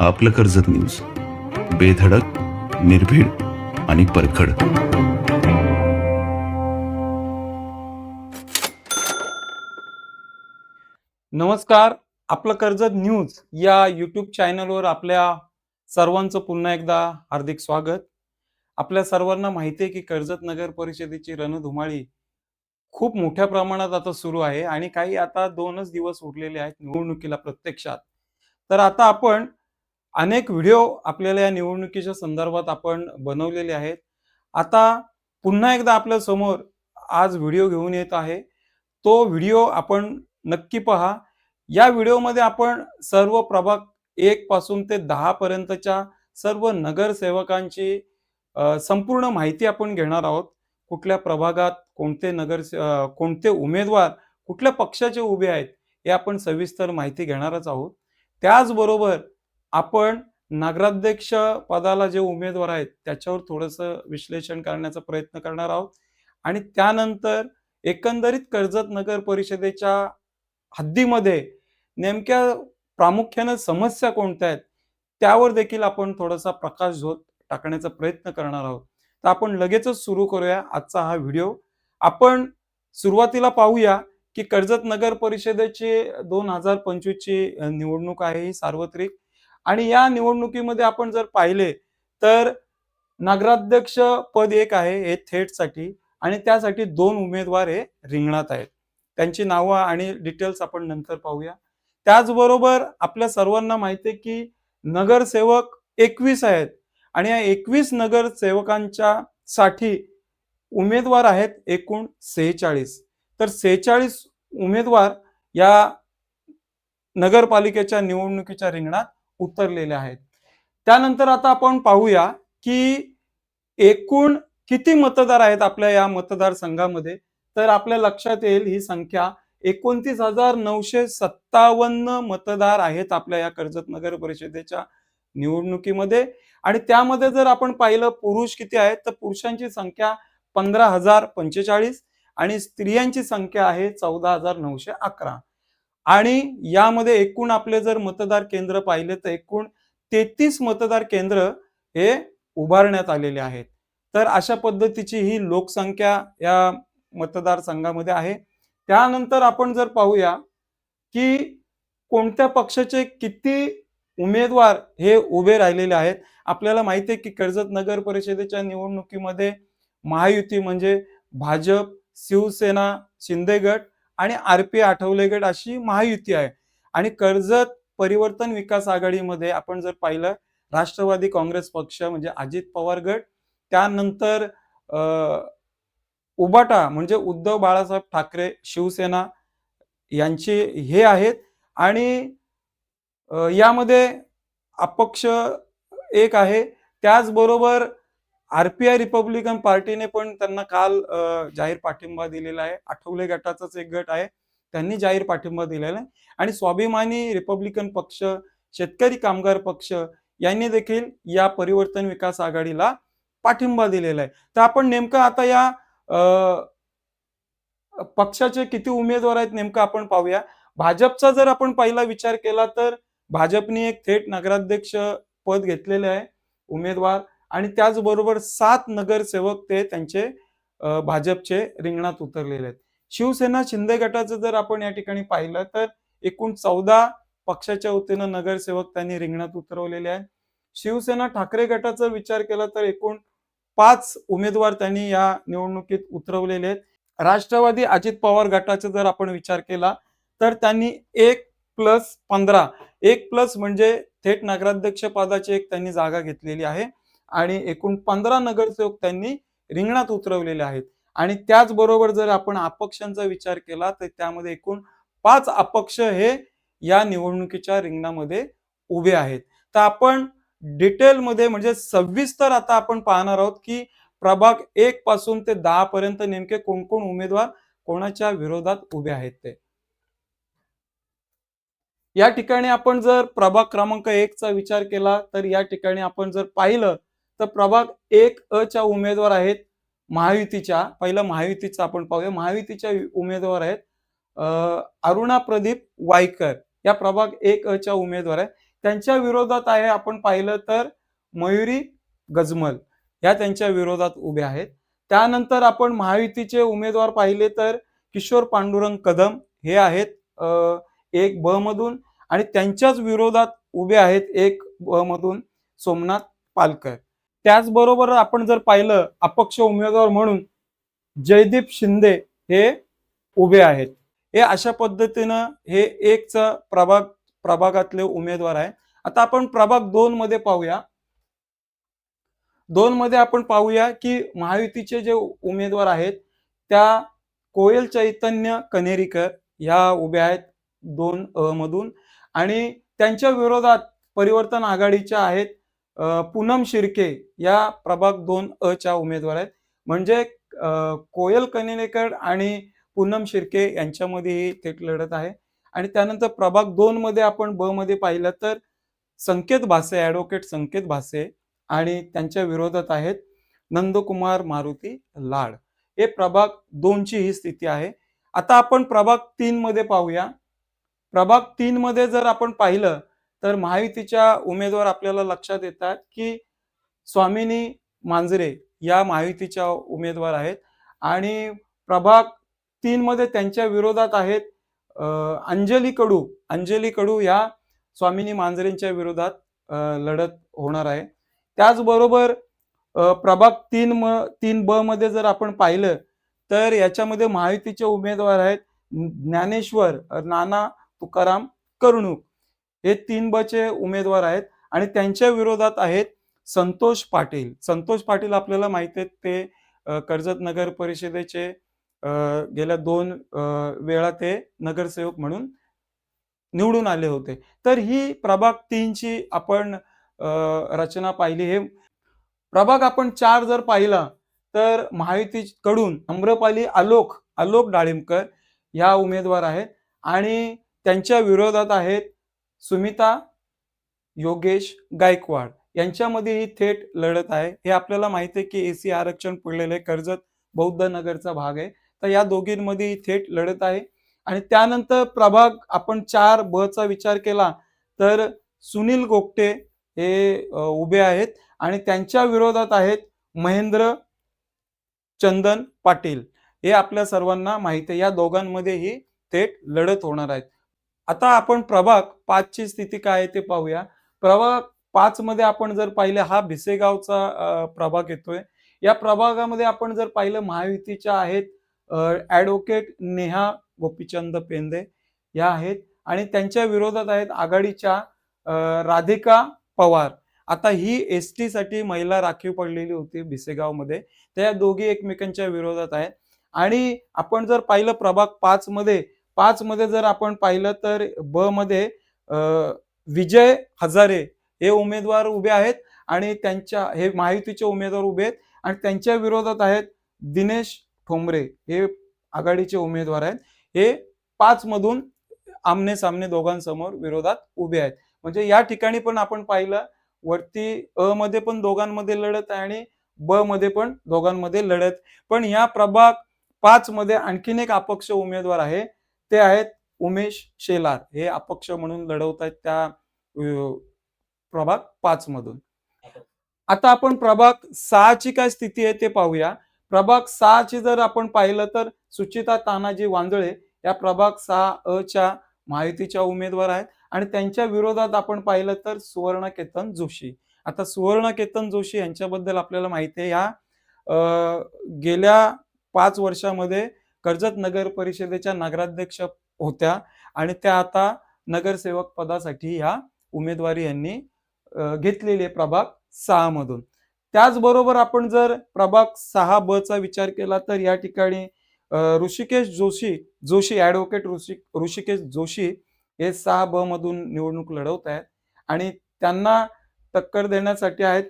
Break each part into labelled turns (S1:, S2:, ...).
S1: आपलं कर्जत न्यूज बेधडक निर्भीड आणि परखड.
S2: नमस्कार. आपलं कर्जत न्यूज या यूट्यूब चॅनलवर आपल्या सर्वांचं पुन्हा एकदा हार्दिक स्वागत. आपल्या सर्वांना माहिती आहे की कर्जत नगर परिषदेची रणधुमाळी खूप मोठ्या प्रमाणात आता सुरू आहे आणि काही आता दोनच दिवस उरलेले आहेत निवडणुकीला प्रत्यक्षात. तर आता आपण अनेक व्हिडिओ आपल्याला या निवडणुकीच्या संदर्भात आपण बनवलेले आहेत. आता पुन्हा एकदा आपल्यासमोर आज व्हिडिओ घेऊन येत आहे. तो व्हिडिओ आपण नक्की पहा. या व्हिडिओमध्ये आपण सर्व प्रभाग एक पासून ते दहा पर्यंतच्या सर्व नगरसेवकांची संपूर्ण माहिती आपण घेणार आहोत. कुठल्या प्रभागात कोणते नगर कोणते उमेदवार कुठल्या पक्षाचे उभे आहेत हे आपण सविस्तर माहिती घेणारच आहोत. त्याचबरोबर आपण नगराध्यक्ष पदाला जे उमेदवार आहेत त्याच्यावर थोडंसं विश्लेषण करण्याचा प्रयत्न करणार आहोत. आणि त्यानंतर एकंदरीत कर्जत नगर परिषदेच्या हद्दीमध्ये नेमक्या प्रामुख्यानं समस्या कोणत्या आहेत त्यावर देखील आपण थोडासा प्रकाश झोत टाकण्याचा प्रयत्न करणार आहोत. तर आपण लगेचच सुरू करूया आजचा हा व्हिडिओ. आपण सुरुवातीला पाहूया की कर्जत नगर परिषदेची दोन हजार पंचवीसची निवडणूक आहे ही सार्वत्रिक. आणि या निवडणुकीमध्ये आपण जर पाहिले तर नगराध्यक्ष पद एक आहे हे थेटसाठी आणि त्यासाठी दोन उमेदवार हे रिंगणात आहेत. त्यांची नावं आणि डिटेल्स आपण नंतर पाहूया. त्याचबरोबर आपल्या सर्वांना माहिती आहे की नगरसेवक एकवीस आहेत आणि या एकवीस नगरसेवकांच्या साठी उमेदवार आहेत एकूण सेहेचाळीस. तर सेहेचाळीस उमेदवार या नगरपालिकेच्या निवडणुकीच्या रिंगणात उतरलेले आहेत. त्यानंतर आता आपण पाहूया की एकूण किती मतदार आहेत आपल्या या मतदारसंघामध्ये? तर आपल्या लक्षात येईल ही संख्या एकोणतीस हजार नऊशे सत्तावन्न मतदार आहेत आपल्या या कर्जत नगर परिषदेच्या निवडणुकीमध्ये. आणि त्यामध्ये जर आपण पाहिलं पुरुष किती आहेत तर पुरुषांची संख्या पंधरा हजार पंचेचाळीस आणि स्त्रियांची संख्या आहे चौदा हजार नऊशे अकरा. आणि यामध्ये एकूण आपले जर मतदार केंद्र पाहिले तर एकूण तेहतीस मतदार केंद्र हे उभारण्यात आलेले आहेत. तर अशा पद्धतीची ही लोकसंख्या या मतदारसंघामध्ये आहे. त्यानंतर आपण जर पाहूया की कोणत्या पक्षाचे किती उमेदवार हे उभे राहिलेले आहेत. आपल्याला माहिती आहे की कर्जत नगर परिषदेच्या निवडणुकीमध्ये महायुती म्हणजे भाजप शिवसेना शिंदे गट आणि आर पी आठवलेगड अशी महायुती आहे. आणि कर्जत परिवर्तन विकास आघाडीमध्ये आपण जर पाहिलं राष्ट्रवादी काँग्रेस पक्ष म्हणजे अजित पवार गट त्यानंतर उबाटा म्हणजे उद्धव बाळासाहेब ठाकरे शिवसेना यांचे हे आहेत. आणि यामध्ये अपक्ष एक आहे. त्याचबरोबर आरपीआय रिपब्लिकन पार्टीने पण त्यांना काल जाहीर पाठिंबा दिलेला आहे. आठवले गटाचाच एक गट आहे. त्यांनी जाहीर पाठिंबा दिलेला आहे. आणि स्वाभिमानी रिपब्लिकन पक्ष शेतकरी कामगार पक्ष यांनी देखील या परिवर्तन विकास आघाडीला पाठिंबा दिलेला आहे. तर आपण नेमकं आता या पक्षाचे किती उमेदवार आहेत नेमकं आपण पाहूया. भाजपचा जर आपण पहिला विचार केला तर भाजपने एक थेट नगराध्यक्ष पद घेतलेले आहे. उमेदवार आणि त्याचबरोबर सात नगरसेवक ते त्यांचे भाजपचे रिंगणात उतरलेले आहेत. शिवसेना शिंदे गटाचं जर आपण या ठिकाणी पाहिलं तर एकूण चौदा पक्षाच्या वतीनं नगरसेवक त्यांनी रिंगणात उतरवलेले आहेत. शिवसेना ठाकरे गटाचा विचार केला तर एकूण पाच उमेदवार त्यांनी या निवडणुकीत उतरवलेले आहेत. राष्ट्रवादी अजित पवार गटाचा जर आपण विचार केला तर त्यांनी एक प्लस पंधरा एक प्लस म्हणजे थेट नगराध्यक्ष पदाची एक त्यांनी जागा घेतलेली आहे. आणि एकूण पंधरा नगरसेवक त्यांनी रिंगणात उतरवलेले आहेत. आणि त्याचबरोबर जर आपण अपक्षांचा विचार केला तर त्यामध्ये एकूण पाच अपक्ष हे या निवडणुकीच्या रिंगणामध्ये उभे आहेत. तर आपण डिटेलमध्ये म्हणजे सविस्तर आता आपण पाहणार आहोत की प्रभाग एक पासून ते दहा पर्यंत नेमके कोण कोण उमेदवार कोणाच्या विरोधात उभे आहेत ते. या ठिकाणी आपण जर प्रभाग क्रमांक एक चा विचार केला तर या ठिकाणी आपण जर पाहिलं तर प्रभाग एक अ च्या उमेदवार आहेत महायुतीच्या. पहिलं महायुतीचं आपण पाहूया. महायुतीच्या उमेदवार आहेत अरुणा प्रदीप वायकर. या प्रभाग एक अ च्या उमेदवार आहेत. त्यांच्या विरोधात आहे आपण पाहिलं तर मयुरी गजमल. या त्यांच्या विरोधात उभे आहेत. त्यानंतर आपण महायुतीचे उमेदवार पाहिले तर किशोर पांडुरंग कदम हे आहेत एक ब मधून. आणि त्यांच्याच विरोधात उभे आहेत एक ब मधून सोमनाथ पालकर. त्याचबरोबर आपण जर पाहिलं अपक्ष उमेदवार म्हणून जयदीप शिंदे हे उभे आहेत. हे अशा पद्धतीनं हे एकचा प्रभाग प्रभागातले उमेदवार आहे आता आपण प्रभाग दोन मध्ये पाहूया. दोन मध्ये आपण पाहूया की महायुतीचे जे उमेदवार आहेत त्या कोयल चैतन्य कनेरीकर ह्या उभ्या आहेत दोन अ मधून. आणि त्यांच्या विरोधात परिवर्तन आघाडीच्या आहेत. पूनम शिर्के या प्रभाग दोन अ च्या उमेदवार आहेत. म्हणजे कोयल कनिनेकर आणि पूनम शिर्के यांच्यामध्ये ही थेट लढत आहे. आणि त्यानंतर प्रभाग दोन मध्ये आपण ब मध्ये पाहिलं तर संकेत भासे ऍडव्होकेट संकेत भासे आणि त्यांच्या विरोधात आहेत नंदकुमार मारुती लाड. हे प्रभाग दोनची ही स्थिती आहे. आता आपण प्रभाग तीन मध्ये पाहूया. प्रभाग तीन मध्ये जर आपण पाहिलं तर महायुतीच्या उमेदवार आपल्याला लक्षात येतात की स्वामिनी मांजरे या महायुतीच्या उमेदवार आहेत. आणि प्रभाग तीन मध्ये त्यांच्या विरोधात आहेत अंजली कडू. अंजली कडू या स्वामिनी मांजरेंच्या विरोधात लढत होणार आहे. त्याचबरोबर प्रभाग तीन म तीन ब मध्ये जर आपण पाहिलं तर याच्यामध्ये महायुतीचे उमेदवार आहेत ज्ञानेश्वर नाना तुकाराम करुणूक. हे तीन बचे उमेदवार आहेत आणि त्यांच्या विरोधात आहेत संतोष पाटील. संतोष पाटील आपल्याला माहिती आहेत ते कर्जत नगर परिषदेचे गेल्या दोन वेळा ते नगरसेवक म्हणून निवडून आले होते. तर ही प्रभाग तीनची आपण रचना पाहिली. हे प्रभाग आपण चार जर पाहिला तर महायुतीकडून अम्रपाली आलोक आलोक डाळिंबकर या उमेदवार आहेत आणि त्यांच्या विरोधात आहेत सुमिता योगेश गायकवाड यांच्यामध्ये ही थेट लढत आहे. हे आपल्याला माहिती आहे की एसी आरक्षण पडलेलं आहे कर्जत बौद्ध नगरचा भाग आहे. तर या दोघींमध्ये ही थेट लढत आहे. आणि त्यानंतर प्रभाग आपण चार ब चा विचार केला तर सुनील गोगटे हे उभे आहेत आणि त्यांच्या विरोधात आहेत महेंद्र चंदन पाटील. हे आपल्या सर्वांना माहिती आहे. या दोघांमध्ये ही थेट लढत होणार आहेत आता आपण प्रभाग पाचची स्थिती काय आहे ते पाहूया. प्रभाग पाच मध्ये आपण जर पाहिलं हा भिसेगावचा प्रभाग येतोय. या प्रभागामध्ये आपण जर पाहिलं महायुतीच्या आहेत ऍडव्होकेट नेहा गोपीचंद पेंदे या आहेत आणि त्यांच्या विरोधात आहेत आघाडीच्या राधिका पवार. आता ही एस टी साठी महिला राखीव पडलेली होती भिसेगावमध्ये. त्या दोघी एकमेकांच्या विरोधात आहेत. आणि आपण जर पाहिलं प्रभाग पाच मध्ये पाच मध्ये जर आपण पाहिलं तर ब मध्ये विजय हजारे हे उमेदवार उभे आहेत आणि त्यांच्या हे महायुतीचे उमेदवार उभे आहेत आणि त्यांच्या विरोधात आहेत दिनेश ठोंबरे हे आघाडीचे उमेदवार आहेत. हे पाच मधून आमने सामने दोघांसमोर विरोधात उभे आहेत. म्हणजे या ठिकाणी पण आपण पाहिलं वरती अ मध्ये पण दोघांमध्ये लढत आहे आणि ब मध्ये पण दोघांमध्ये लढत. पण या प्रभाग पाच मध्ये आणखीन एक अपक्ष उमेदवार आहे ते आहेत उमेश शेलार. हे अपक्ष म्हणून लढवत आहेत त्या प्रभाग पाच मधून. आता आपण प्रभाग सहाची काय स्थिती आहे ते पाहूया. प्रभाग सहाची जर आपण पाहिलं तर सुचिता तानाजी वांजळे या प्रभाग सहा अ च्या माहितीच्या उमेदवार आहेत आणि त्यांच्या विरोधात आपण पाहिलं तर सुवर्ण केतन जोशी. आता सुवर्ण केतन जोशी यांच्याबद्दल आपल्याला माहिती आहे. या गेल्या पाच वर्षामध्ये कर्जत नगर परिषदेच्या नगराध्यक्ष होत्या आणि त्या आता नगरसेवक पदासाठी ह्या उमेदवारी यांनी घेतलेली आहे प्रभाग सहा मधून. त्याचबरोबर आपण जर प्रभाग सहा ब चा विचार केला तर या ठिकाणी ऋषिकेश जोशी जोशी ऍडव्होकेट ऋषि ऋषिकेश जोशी हे सहा ब मधून निवडणूक लढवत आहेत आणि त्यांना टक्कर देण्यासाठी आहेत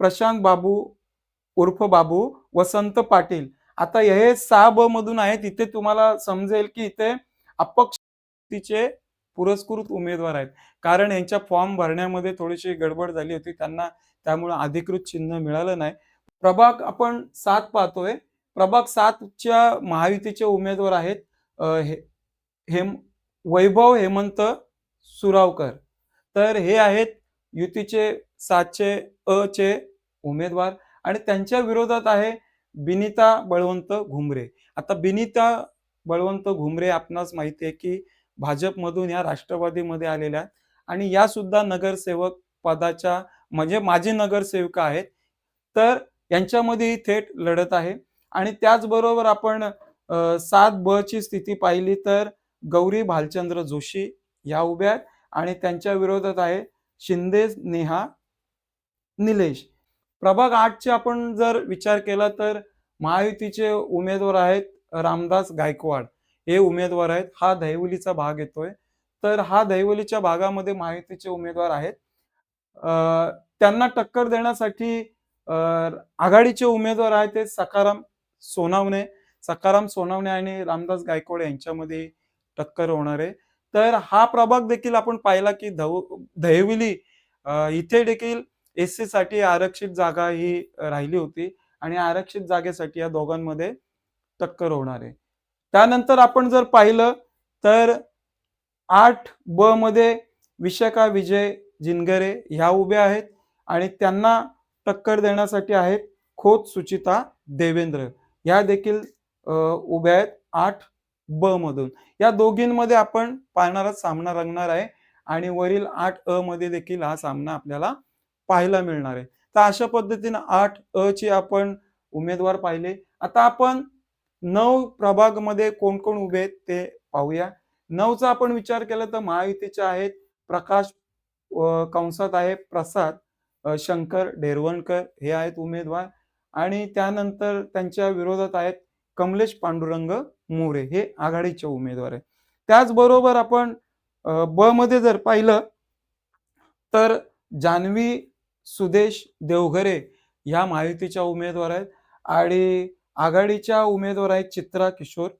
S2: प्रशांत बाबू उर्फ बाबू वसंत पाटील. आता हे सहा ब मधून आहेत इथे तुम्हाला समजेल की इथे अपक्षचे पुरस्कृत उमेदवार आहेत. कारण यांच्या फॉर्म भरण्यामध्ये थोडीशी गडबड झाली होती त्यांना त्यामुळे अधिकृत चिन्ह मिळालं नाही. प्रभाग आपण सात पाहतोय. प्रभाग सातच्या महायुतीचे उमेदवार आहेत हे हेम वैभव हेमंत सुरावकर. तर हे आहेत युतीचे सातचे अ चे उमेदवार. आणि त्यांच्या विरोधात आहे बिनिता बळवंत घुमरे. आता बिनिता बळवंत घुमरे आपणास माहिती आहे की भाजपमधून या राष्ट्रवादीमध्ये आलेल्या आहेत. आणि या सुद्धा नगरसेवक पदाच्या म्हणजे माजी नगरसेविका आहेत. तर यांच्यामध्ये ही थेट लढत आहे. आणि त्याचबरोबर आपण सात ब ची स्थिती पाहिली तर गौरी भालचंद्र जोशी या उभ्या आहेत. आणि त्यांच्या विरोधात आहे शिंदे नेहा निलेश. प्रभाग आठचे आपण जर विचार केला तर महायुतीचे उमेदवार आहेत रामदास गायकवाड. हे उमेदवार आहेत. हा दहिवलीचा भाग येतोय. तर हा दहिवलीच्या भागामध्ये महायुतीचे उमेदवार आहेत. त्यांना टक्कर देण्यासाठी आघाडीचे उमेदवार आहेत ते सकाराम सोनावणे. सकाराम सोनावणे आणि रामदास गायकवाड यांच्यामध्ये टक्कर होणार आहे. तर हा प्रभाग देखील आपण पाहिला की धव दहिवली इथे देखील एस सी साठी आरक्षित जागा ही राहिली होती आणि आरक्षित जागेसाठी या दोघांमध्ये टक्कर होणार आहे. त्यानंतर आपण जर पाहिलं तर आठ ब मध्ये विशाखा विजय जिनगरे ह्या उभ्या आहेत आणि त्यांना टक्कर देण्यासाठी आहेत खोत सुचिता देवेंद्र. ह्या देखील उभ्या आहेत आठ ब मधून. या दोघींमध्ये आपण पाहणारा सामना रंगणार आहे आणि वरील आठ अ मध्ये देखील हा सामना आपल्याला पाहायला मिळणार आहे. तर अशा पद्धतीनं आठ अ चे आपण उमेदवार पाहिले. आता आपण नऊ प्रभागमध्ये कोण कोण उभे आहेत ते पाहूया. नऊचा आपण विचार केला तर महायुतीचे आहेत प्रकाश कंसात आहे प्रसाद शंकर ढेरवणकर हे आहेत उमेदवार. आणि त्यानंतर त्यांच्या विरोधात आहेत कमलेश पांडुरंग मोरे हे आघाडीचे उमेदवार आहेत. त्याचबरोबर आपण ब मध्ये जर पाहिलं तर जान्हवी सुदेश देवघरे ह्या महायुतीच्या उमेदवार आहेत आणि आघाडीच्या उमेदवार आहेत चित्रा किशोर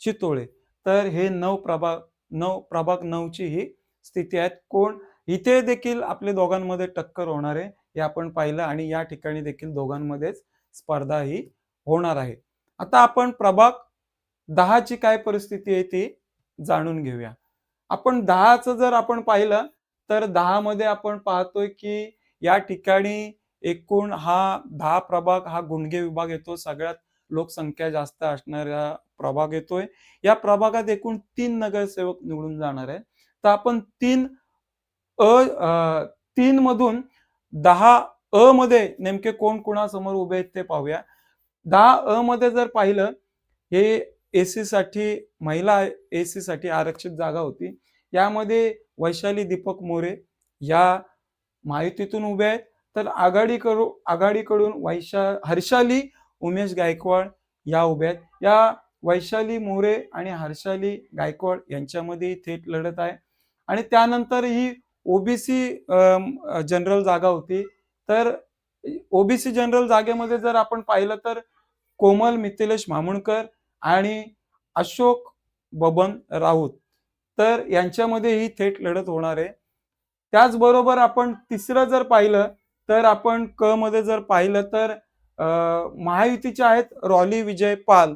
S2: चितोळे. तर हे नऊ प्रभाग नऊ प्रभाग नऊची ही स्थिती आहेत. कोण? इथे देखील आपल्या दोघांमध्ये टक्कर होणार आहे हे आपण पाहिलं आणि या ठिकाणी देखील दोघांमध्येच स्पर्धा ही होणार आहे. आता आपण प्रभाग दहाची काय परिस्थिती आहे ती जाणून घेऊया. आपण दहाचं जर आपण पाहिलं तर दहामध्ये आपण पाहतोय की या ठिकाणी एकूण हा दहा प्रभाग हा गुंडगे विभाग येतो. सगळ्यात लोकसंख्या जास्त असणारा प्रभाग येतोय. या प्रभागात एकूण तीन नगरसेवक निवडून जाणार आहे तर आपण तीन अ तीन मधून दहा अ मध्ये नेमके कोण कोणासमोर उभे आहेत ते पाहूया. दहा अ मध्ये जर पाहिलं हे एसी साठी महिला एसी साठी आरक्षित जागा होती. यामध्ये वैशाली दीपक मोरे या माहितीतून उभे आहेत. तर आघाडीकडून आघाडीकडून वैशा हर्षाली उमेश गायकवाड या उभ्या आहेत. या वैशाली मोरे आणि हर्षाली गायकवाड यांच्यामध्ये थेट लढत आहे. आणि त्यानंतर ही ओबीसी जनरल जागा होती. तर ओबीसी जनरल जागेमध्ये जर आपण पाहिलं तर कोमल मिथिलेश मामुणकर आणि अशोक बबन राऊत तर यांच्यामध्ये ही थेट लढत होणार आहे. त्याचबरोबर आपण तिसरं जर पाहिलं तर आपण क मध्ये जर पाहिलं तर महायुतीच्या महायुतीचे आहेत रॉली विजय पाल.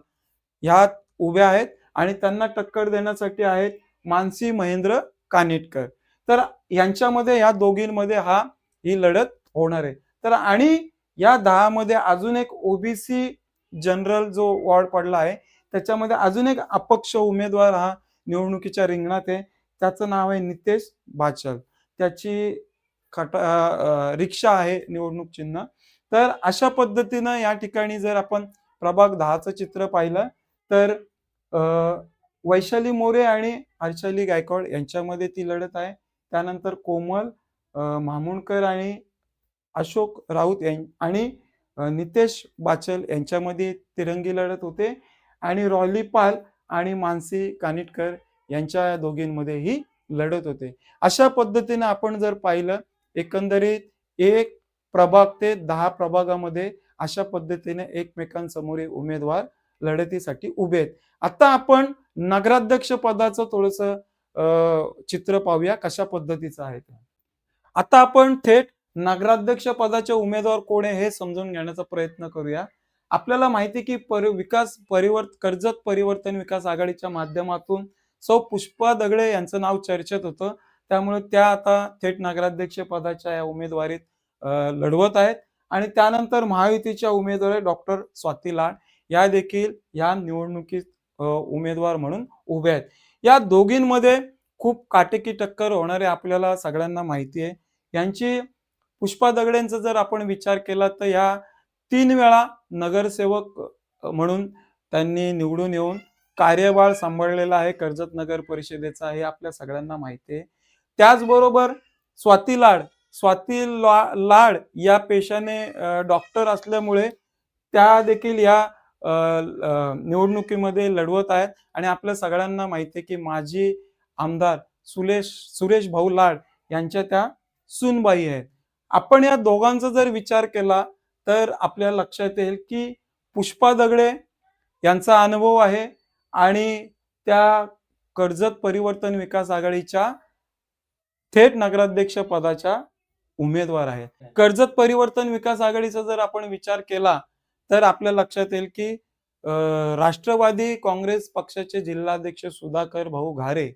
S2: ह्या उभ्या आहेत आणि त्यांना टक्कर देण्यासाठी आहेत मानसी महेंद्र कानेटकर. तर यांच्यामध्ये या दोघींमध्ये हा ही लढत होणार आहे. तर आणि या दहा मध्ये अजून एक ओबीसी जनरल जो वॉर्ड पडला आहे त्याच्यामध्ये अजून एक अपक्ष उमेदवार हा निवडणुकीच्या रिंगणात आहे. त्याचं नाव आहे नितेश बाचल. त्याची खटा रिक्षा आहे निवडणूक चिन्ह. तर अशा पद्धतीनं या ठिकाणी जर आपण प्रभाग दहाचं चित्र पाहिलं तर वैशाली मोरे आणि हर्षाली गायकवाड यांच्यामध्ये ती लढत आहे. त्यानंतर कोमल मामुणकर आणि अशोक राऊत यां आणि नितेश बाचल यांच्यामध्ये तिरंगी लढत होते. आणि रॉली पाल आणि मानसी कानिटकर यांच्या दोघींमध्ये ही लढत होते. अशा पद्धतीने आपण जर पाहिलं एकंदरीत एक प्रभाग ते दहा प्रभागामध्ये अशा पद्धतीने एकमेकांसमोर उमेदवार लढतीसाठी उभे आहेत. आता आपण नगराध्यक्ष पदाचं थोडस चित्र पाहूया कशा पद्धतीचं आहे ते. आता आपण थेट नगराध्यक्ष पदाचे उमेदवार कोण आहे हे समजून घेण्याचा प्रयत्न करूया. आपल्याला माहिती आहे की परि विकास परिवर्त कर्जत परिवर्तन विकास आघाडीच्या माध्यमातून सौ पुष्पा दगडे यांचं नाव चर्चेत होतं. त्यामुळे त्या आता थेट नगराध्यक्ष पदाच्या या उमेदवारीत लढवत आहेत. आणि त्यानंतर महायुतीच्या उमेदवार डॉक्टर स्वाती लाड. या देखील या निवडणुकीत उमेदवार म्हणून उभे आहेत. या दोघींमध्ये खूप काटेकी टक्कर होणारे आपल्याला सगळ्यांना माहिती आहे. यांची पुष्पा दगडेंचा जर आपण विचार केला तर या तीन वेळा नगरसेवक म्हणून त्यांनी निवडून येऊन कार्यभार सांभाळलेला आहे कर्जत नगर परिषदेचा हे आपल्या सगळ्यांना माहिती आहे. त्याचबरोबर स्वाती लाड स्वाती ला- लाड या पेशाने डॉक्टर असल्यामुळे त्या देखील या निवडणुकीमध्ये लढवत आहेत. आणि आपल्या सगळ्यांना माहिती आहे की माजी आमदार सुरेश सुरेश भाऊ लाड यांच्या त्या सुनबाई आहेत. आपण या दोघांचा जर विचार केला तर आपल्या लक्षात येईल की पुष्पा दगडे यांचा अनुभव आहे. आणि त्या कर्जत परिवर्तन विकास आघाडीच्या थेट नगराध्यक्ष पदाच्या उमेदवार आहेत. कर्जत परिवर्तन विकास आघाडीचा जर आपण विचार केला तर आपल्या लक्षात येईल की राष्ट्रवादी काँग्रेस पक्षाचे जिल्हाध्यक्ष सुधाकर भाऊ घारे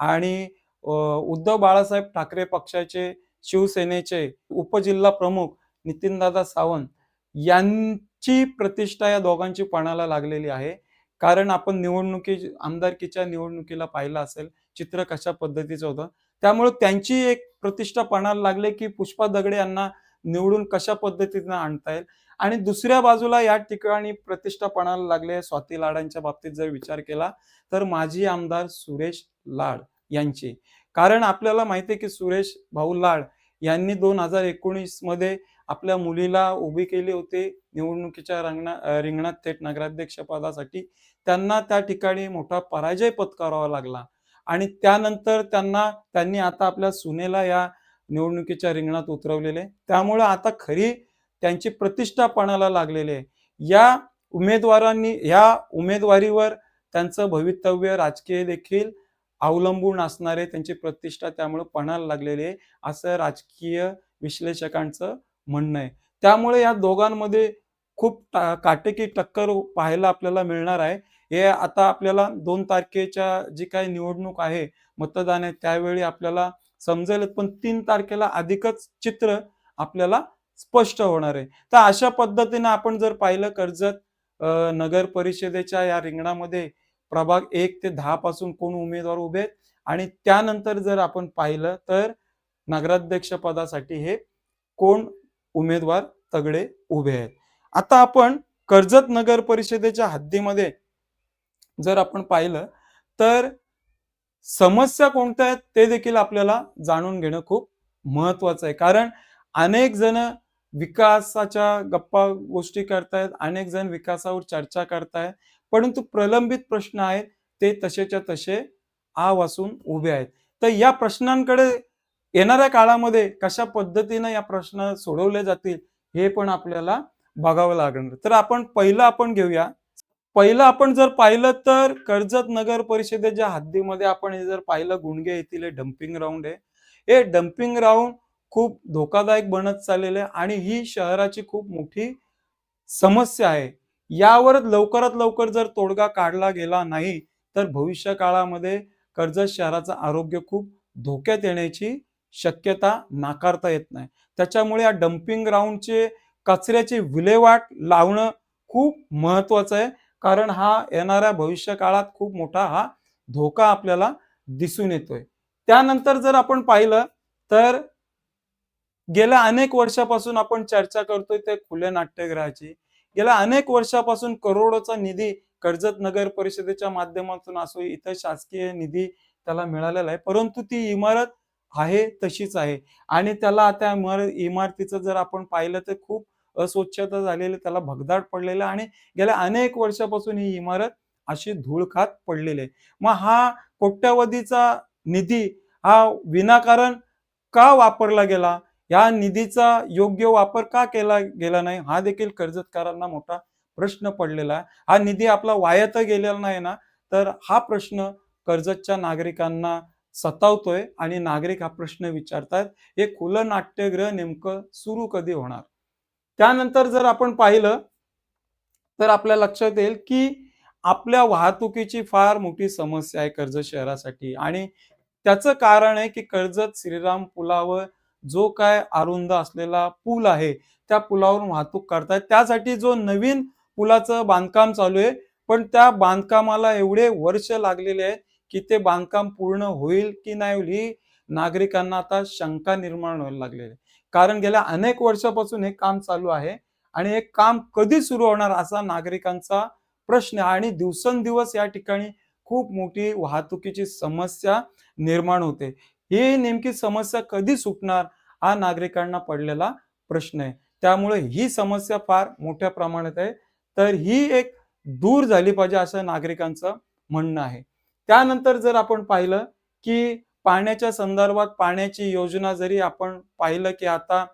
S2: आणि उद्धव बाळासाहेब ठाकरे पक्षाचे शिवसेनेचे उपजिल्हा प्रमुख नितीनदादा सावंत यांची प्रतिष्ठा या दोघांची पणाला लागलेली आहे. कारण आपण निवडणुकी आमदारकीच्या निवडणुकीला पाहिलं असेल चित्र कशा पद्धतीचं होतं. त्यामुळे त्यांची एक प्रतिष्ठा पणाला लागले की पुष्पा दगडे यांना निवडून कशा पद्धतीनं आणता येईल? आणि दुसऱ्या बाजूला या ठिकाणी प्रतिष्ठा पणाला लागले स्वाती लाडांच्या बाबतीत जर विचार केला तर माजी आमदार सुरेश लाड यांची. कारण आपल्याला माहिती आहे की सुरेश भाऊ लाड यांनी दोन हजार एकोणीसमध्ये आपल्या मुलीला उभी केली होती निवडणुकीच्या रंगणा रिंगणात थेट नगराध्यक्षपदासाठी. त्यांना त्या ठिकाणी मोठा पराजय पत्करावा लागला. आणि त्यानंतर त्यांना त्यांनी आता आपल्या सुनेला या निवडणुकीच्या रिंगणात उतरवलेले. त्यामुळं आता खरी त्यांची प्रतिष्ठा पणाला लागलेली आहे. या उमेदवारांनी या उमेदवारीवर त्यांचं भवितव्य राजकीय देखील अवलंबून असणारे त्यांची प्रतिष्ठा त्यामुळे पणाला लागलेली आहे. असं राजकीय विश्लेषकांचं म्हणणं आहे. त्यामुळे या दोघांमध्ये खूप काटेकी टक्कर पाहायला आपल्याला मिळणार आहे. हे आता आपल्याला दोन तारखेच्या जी काही निवडणूक आहे मतदान आहे त्यावेळी आपल्याला समजेल पण तीन तारखेला अधिकच चित्र आपल्याला स्पष्ट होणार आहे. तर अशा पद्धतीने आपण जर पाहिलं कर्जत नगर परिषदेच्या या रिंगणामध्ये प्रभाग एक ते दहा पासून कोण उमेदवार उभे आहेत? आणि त्यानंतर जर आपण पाहिलं तर नगराध्यक्ष पदासाठी हे कोण उमेदवार तगडे उभे आहेत. आता आपण कर्जत नगर परिषदेच्या हद्दीमध्ये जर आपण पाहिलं तर समस्या कोणत्या आहेत ते देखील आपल्याला जाणून घेणं खूप महत्वाचं आहे. कारण अनेक जण विकासाच्या गप्पा गोष्टी करतायत अनेक जण विकासावर चर्चा करतायत परंतु प्रलंबित प्रश्न आहेत ते तसेच्या तसे आ वासून उभे आहेत. तर या प्रश्नांकडे येणाऱ्या काळामध्ये कशा पद्धतीनं या प्रश्न सोडवले जातील हे पण आपल्याला बघावं लागणार. तर आपण पहिलं आपण घेऊया. पहिलं आपण जर पाहिलं तर कर्जत नगर परिषदेच्या हद्दीमध्ये आपण हे जर पाहिलं गुणगे येथील डम्पिंग ग्राउंड आहे. हे डम्पिंग ग्राउंड खूप धोकादायक बनत चाललेलं आहे आणि ही शहराची खूप मोठी समस्या आहे. यावर लवकरात लवकर जर तोडगा काढला गेला नाही तर भविष्य काळामध्ये कर्जत शहराचं आरोग्य खूप धोक्यात येण्याची शक्यता नाकारता येत नाही. त्याच्यामुळे या डम्पिंग ग्राउंडचे कचऱ्याची विल्हेवाट लावणं खूप महत्वाचं आहे. कारण हा येणाऱ्या भविष्य काळात खूप मोठा हा धोका आपल्याला दिसून येतोय. त्यानंतर जर आपण पाहिलं तर गेल्या अनेक वर्षापासून आपण चर्चा करतोय त्या खुल्या नाट्यगृहाची. गेल्या अनेक वर्षापासून करोडोचा निधी कर्जत नगर परिषदेच्या माध्यमातून असो इथं शासकीय निधी त्याला मिळालेला आहे. परंतु ती इमारत आहे तशीच आहे. आणि त्याला त्या मर इमारतीचं जर आपण पाहिलं तर खूप अस्वच्छता झालेली त्याला भगदाड पडलेलं आणि गेल्या अनेक वर्षापासून ही इमारत अशी धूळ खात पडलेली आहे. मग हा कोट्यावधीचा निधी हा विनाकारण का वापरला गेला? या निधीचा योग्य वापर का केला गेला नाही? हा देखील कर्जतकारांना मोठा प्रश्न पडलेला आहे. हा निधी आपला वायात गेलेला नाही ना? तर हा प्रश्न कर्जतच्या नागरिकांना सतावतोय आणि नागरिक हा प्रश्न विचारतात हे खुलं नाट्यगृह नेमकं सुरू कधी होणार? त्यानंतर जर आपण पाहिलं तर आपल्या लक्षात येईल की आपल्या वाहतुकीची फार मोठी समस्या आहे कर्जत शहरासाठी. आणि त्याचं कारण आहे की कर्जत श्रीराम पुलावर जो काय अरुंद असलेला पूल आहे त्या पुलावरून वाहतूक करतायत त्यासाठी जो नवीन पुलाचं बांधकाम चालू आहे पण त्या बांधकामाला एवढे वर्ष लागलेले आहेत की ते बांधकाम पूर्ण होईल की नाही होईल ही नागरिकांना आता शंका निर्माण व्हायला लागलेली आहे. कारण गेल्या अनेक वर्षापासून हे काम चालू आहे आणि हे काम कधी सुरू होणार असा नागरिकांचा प्रश्न आहे. आणि दिवसेंदिवस या ठिकाणी खूप मोठी वाहतुकीची समस्या निर्माण होते. ही नेमकी समस्या कधी सुटणार हा नागरिकांना पडलेला प्रश्न आहे. त्यामुळे ही समस्या फार मोठ्या प्रमाणात आहे. तर ही एक दूर झाली पाहिजे असं नागरिकांचं म्हणणं आहे. त्यानंतर जर आपण पाहिलं की पाण्याच्या संदर्भात पाण्याची योजना जरी आपण पाहिलं की आता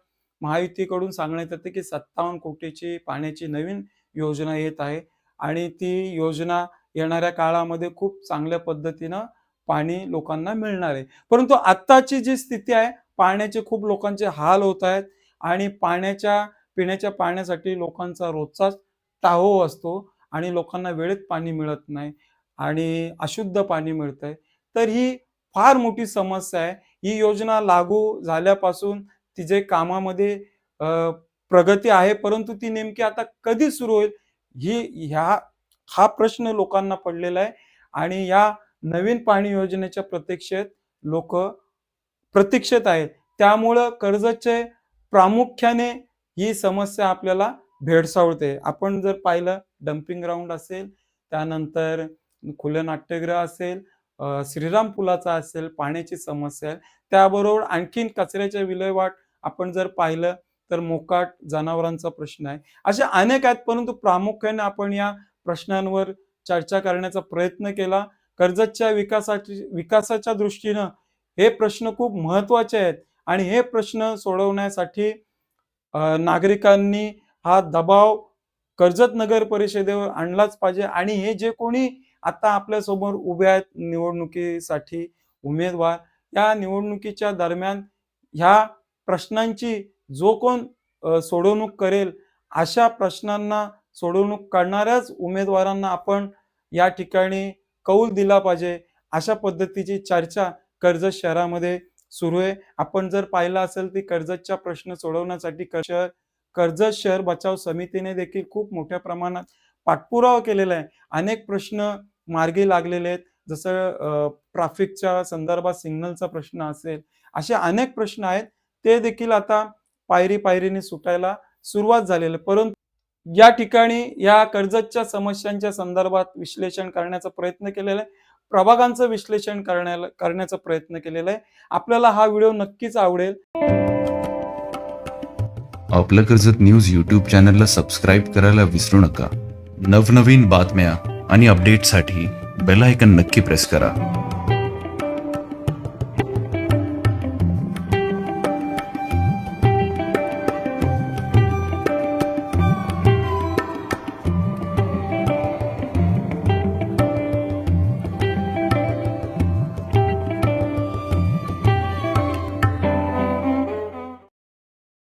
S2: महायुतीकडून सांगण्यात येते की सत्तावन्न कोटीची पाण्याची नवीन योजना येत आहे आणि ती योजना येणाऱ्या काळामध्ये खूप चांगल्या पद्धतीनं पाणी लोकांना मिळणार आहे. परंतु आत्ताची जी स्थिती आहे पाण्याचे खूप लोकांचे हाल होत आहेत आणि पाण्याच्या पिण्याच्या पाण्यासाठी लोकांचा रोजचाच टाहो असतो आणि लोकांना वेळेत पाणी मिळत नाही. आणि अशुद्ध पाणी मिळतंय. आहे तर ही फार मोठी समस्या आहे. ही योजना लागू झाल्यापासून तिचे कामामध्ये प्रगती आहे. परंतु ती नेमकी आता कधी सुरू होईल? ही ह्या हा प्रश्न लोकांना पडलेला आहे. आणि या नवीन पाणी योजनेच्या प्रतीक्षेत लोक प्रतीक्षेत आहेत. त्यामुळं कर्जचे प्रामुख्याने ही समस्या आपल्याला भेडसावते. आपण जर पाहिलं डम्पिंग ग्राउंड असेल त्यानंतर खुलं नाट्यगृह असेल श्रीराम पुलाचा असेल पाण्याची समस्या आहे त्याबरोबर आणखीन कचऱ्याच्या विल्हेवाट आपण जर पाहिलं तर मोकाट जनावरांचा प्रश्न आहे. असे अनेक आहेत परंतु प्रामुख्याने आपण या प्रश्नांवर चर्चा करण्याचा प्रयत्न केला. कर्जतच्या विकासाची विकासाच्या दृष्टीनं हे प्रश्न खूप महत्त्वाचे आहेत आणि हे प्रश्न सोडवण्यासाठी नागरिकांनी हा दबाव कर्जत नगर परिषदेवर आणलाच पाहिजे आणि हे जे कोणी आता आपल्यासमोर उभे आहेत निवडणुकीसाठी उमेदवार. या निवडणुकीच्या दरम्यान ह्या प्रश्नांची जो कोण सोडवणूक करेल अशा प्रश्नांना सोडवणूक करणाऱ्याच उमेदवारांना आपण या ठिकाणी कौल दिला पाहिजे. अशा पद्धतीची चर्चा कर्जत शहरामध्ये सुरू आहे. आपण जर पाहिलं असेल ती कर्जतच्या प्रश्न सोडवण्यासाठी कर- शहर कर्जत शहर बचाव समितीने देखील खूप मोठ्या प्रमाणात पाठपुरावा केलेला आहे. अनेक प्रश्न मार्गी लागलेले आहेत. जसं ट्रॅफिकच्या संदर्भात सिग्नलचा प्रश्न असेल असे अनेक प्रश्न आहेत. ते देखील आता पायरी पायरीने सुटायला सुरुवात झालेली आहे. परंतु या ठिकाणी या कर्जतच्या समस्यांच्या संदर्भात विश्लेषण करण्याचा प्रयत्न केलेला आहे. प्रभागांचं विश्लेषण करण्याला करण्याचा प्रयत्न केलेला आहे. आपल्याला हा व्हिडिओ नक्कीच आवडेल.
S1: आपलं कर्जत न्यूज यूट्यूब चॅनलला सबस्क्राईब करायला विसरू नका. नवनवीन बातम्या आणि अपडेटसाठी बेल आयकन नक्की प्रेस करा.